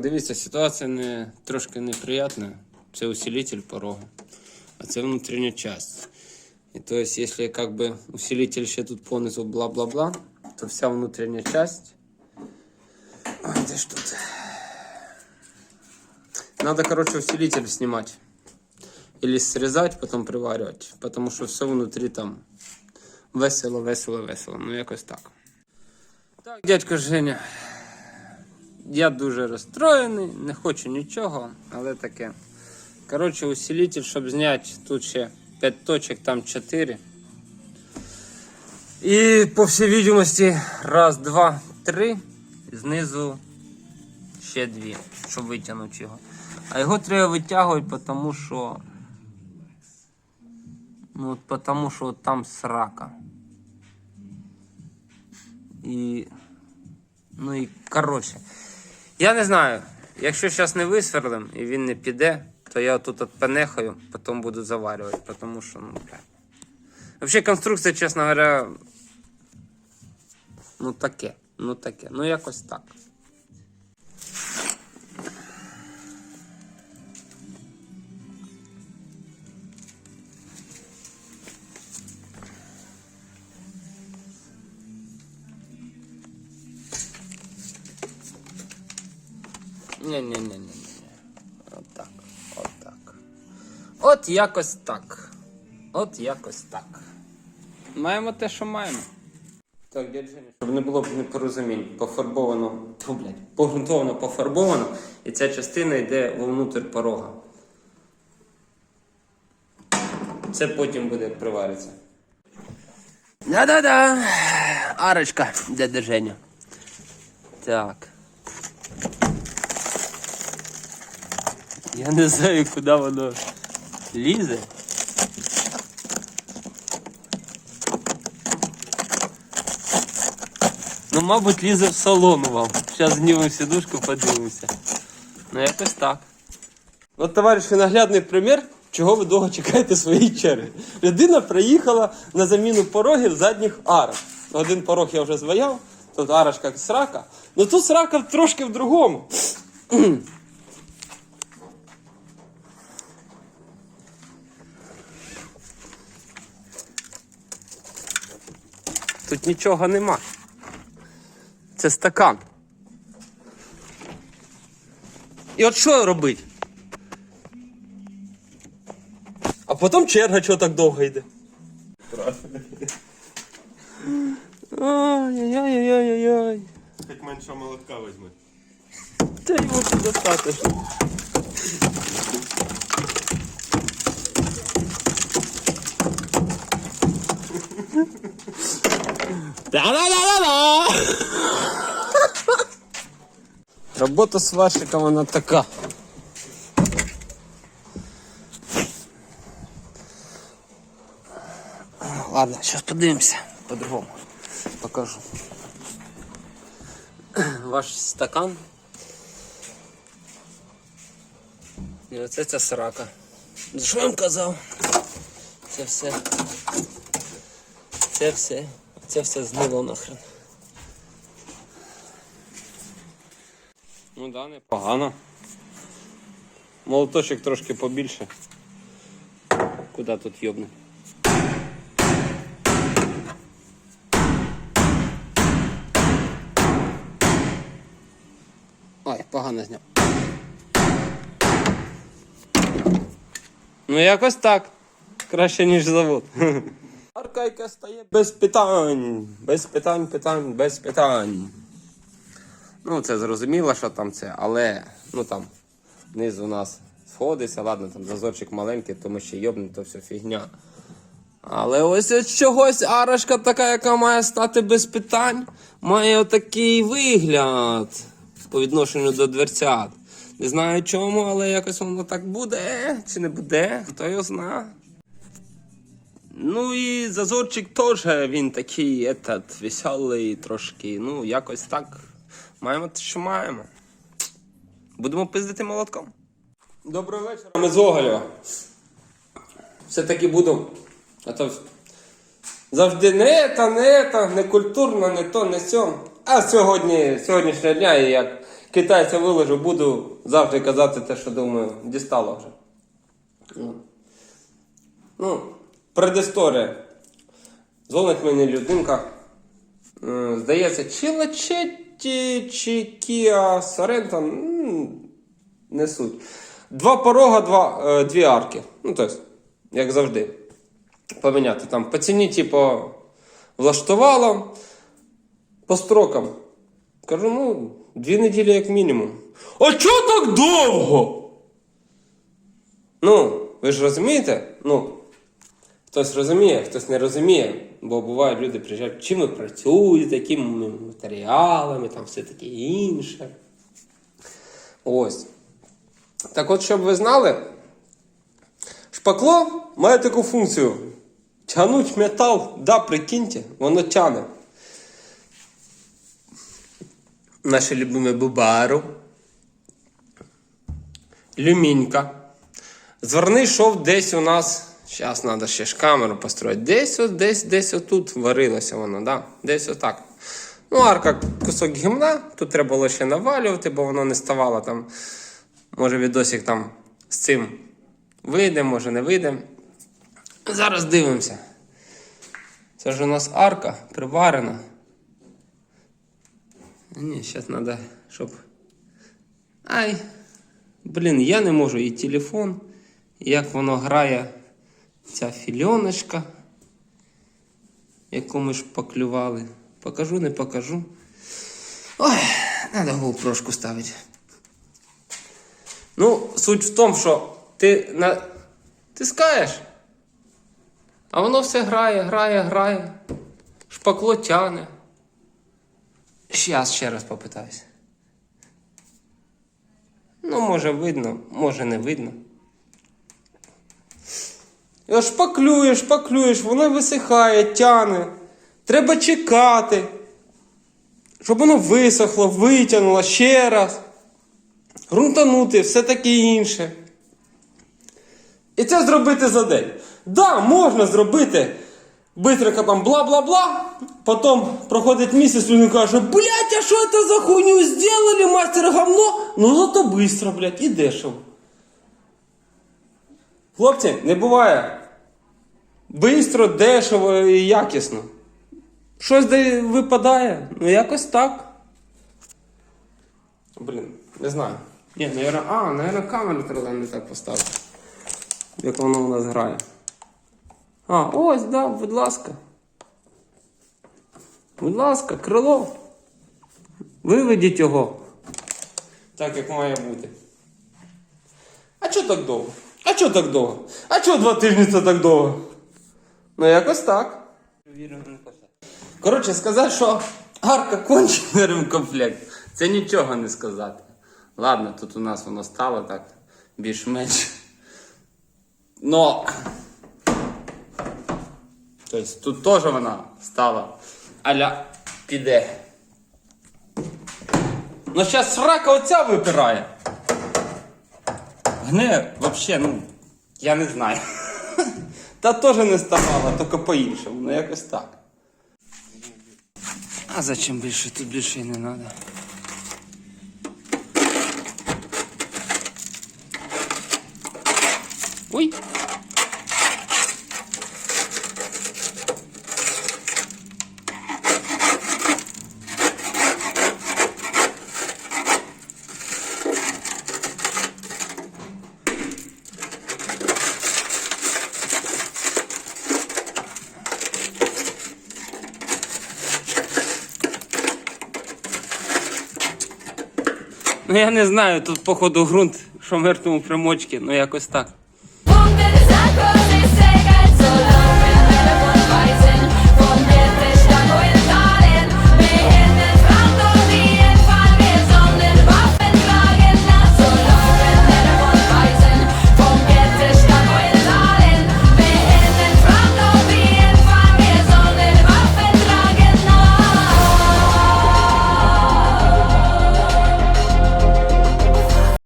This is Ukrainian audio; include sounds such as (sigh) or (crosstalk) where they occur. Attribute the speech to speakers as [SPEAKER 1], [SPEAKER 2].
[SPEAKER 1] Дивіться, ситуація не, трошки неприятна. Це усилитель порога, а це внутрішня часть. І то есть, якщо как бы, усилитель ще тут понизу бла-бла-бла, то вся внутрішня часть. Де ж тут? Надо, короче, усилитель снимать. Или срезать, потом приваривать. Потому що все внутрі там весело, весело, весело. Ну, якось так. Так, дядько Женя. Я дуже розстроєний, не хочу нічого, але таке. Коротше, усилитель, щоб зняти тут ще 5 точок, там 4. І по всій відомості, раз, два, три. Знизу ще дві, щоб витягнути його. А його треба витягувати, тому що. Ну, тому що там срака. І. Ну і коротше. Я не знаю. Якщо зараз не висверлим і він не піде, то я тут отпенехаю, потім буду заварювати, тому що, ну, блядь. Взагалі конструкція, чесно говоря, ну таке, ну таке, ну якось так. Ні-ні-ні-ні. От так. От так. От якось так. От якось так. Маємо те, що маємо. Так, дядь Женя, щоб не було б непорозумінь, пофарбовано, Фу, блядь, погрунтовано пофарбовано, і ця частина йде вовнутрь порога. Це потім буде привариться. Да-да-да. Арочка, дядя Женя. Так. Я не знаю, куди воно лізе. Ну, мабуть, лізе в салон вам. Зараз знімемо сідушку, подивимося. Ну, якось так. От, товариші, наглядний примір, чого ви довго чекаєте своєї черги. Людина приїхала на заміну порогів задніх арок. Один порог я вже зваяв, тут арочка срака. Ну тут срака трошки в другому. Тут нічого нема. Це стакан. І от що робити? А потім черга чого так довго йде. Ай-яй-яй-яй-яй.
[SPEAKER 2] Хоч менше молотка візьми.
[SPEAKER 1] Та його тут Робота сварщиком вона така. Ладно, сейчас подивимося по-другому. Покажу. Ваш стакан. І оце ця срака. Що я вам казав? Це все. Це все. Це все знило нахрен. Ну да, непогано. Молоточок трошки побільше. Куди тут йобне? Ой, погано зняв. Ну якось так. Краще, ніж завод. (laughs) Аркайка стає без питань. Без питань, питань, без питань. Ну, це зрозуміло, що там це, але ну там знизу у нас сходиться, ладно, там зазорчик маленький, тому що йобне, то все фігня. Але ось ось чогось арашка така, яка має стати без питань, має отакий вигляд по відношенню до дверцят. Не знаю чому, але якось воно так буде чи не буде, хто його зна. Ну і зазорчик теж він такий этот, веселий трошки. Ну, якось так. Маємо те, що маємо. Будемо пиздити молотком. Доброго вечора, ми з Оголєва. Все-таки буду. А то завжди не та, не та, не культурно, не то, не сьо. А сьогодні, сьогоднішнього дня, і як китайця виложу, буду завжди казати те, що думаю, дістало вже. Ну, ну предісторія. Дзвонить мені людинка. Е, Здається, чи Лачетті, чи Кіа Сорента, не суть. Два порога, два, е, дві арки. Ну, тобто, як завжди. Поміняти там. По ціні, типу, влаштувало. По строкам. Кажу, ну, дві неділі як мінімум. А чого так довго? Ну, ви ж розумієте? Ну, хтось розуміє, хтось не розуміє. Бо бувають люди приїжджають, чим ви працюєте, якими матеріалами, там все таке інше. Ось. Так от, щоб ви знали, шпакло має таку функцію. Тянуть метал, да, прикиньте, воно тяне. Наше любиме Бубару. Люмінька. Зверни йшов десь у нас. Зараз треба ще ж камеру построїти. Десь от, десь, десь отут варилося воно, да? десь отак. Ну, арка кусок гімна, тут треба було ще навалювати, бо воно не ставало там. Може відосик там з цим вийде, може не вийде. Зараз дивимося. Це ж у нас арка приварена. Ні, зараз треба, щоб. Ай. Блін, я не можу і телефон, як воно грає ця фільоночка, яку ми ж поклювали. Покажу, не покажу. Ой, треба GoPro ставити. Ну, суть в тому, що ти натискаєш, а воно все грає, грає, грає. Шпакло тяне. Щас ще раз попитаюся. Ну, може видно, може не видно. Шпаклюєш, шпаклюєш, воно висихає, тяне. Треба чекати, щоб воно висохло, витягнуло ще раз. Грунтанути, все таке інше. І це зробити за день. Да, можна зробити. Бистренько там бла-бла-бла. Потім проходить місяць, він каже, блядь, а що це за хуйню сделали, мастер говно? Ну зато быстро, блядь, і дешево. Хлопці, не буває. Бистро, дешево і якісно. Щось де випадає, ну якось так. Блін, не знаю. Ні, наверное, а, наверное, камеру треба не так поставити. Як воно у нас грає. А, ось, да, будь ласка. Будь ласка, крило. Виведіть його. Так, як має бути. А чого так довго? А чого так довго? А чого два тижні це так довго? Ну, якось так. Коротше, сказати, що арка кончена ремкомплект. Це нічого не сказати. Ладно, тут у нас воно стало так більш-менш. Но. Тобто тут теж вона стала аля піде. Ну зараз срака оця випирає. Гне вообще, ну, я не знаю. (laughs) Та теж не ставала, тільки по-іншому, ну якось так. А зачем більше? Тут більше і не треба. Ой. Ну я не знаю, тут походу ґрунт, що мертвому примочки, ну якось так.
[SPEAKER 3] Бомбер заколи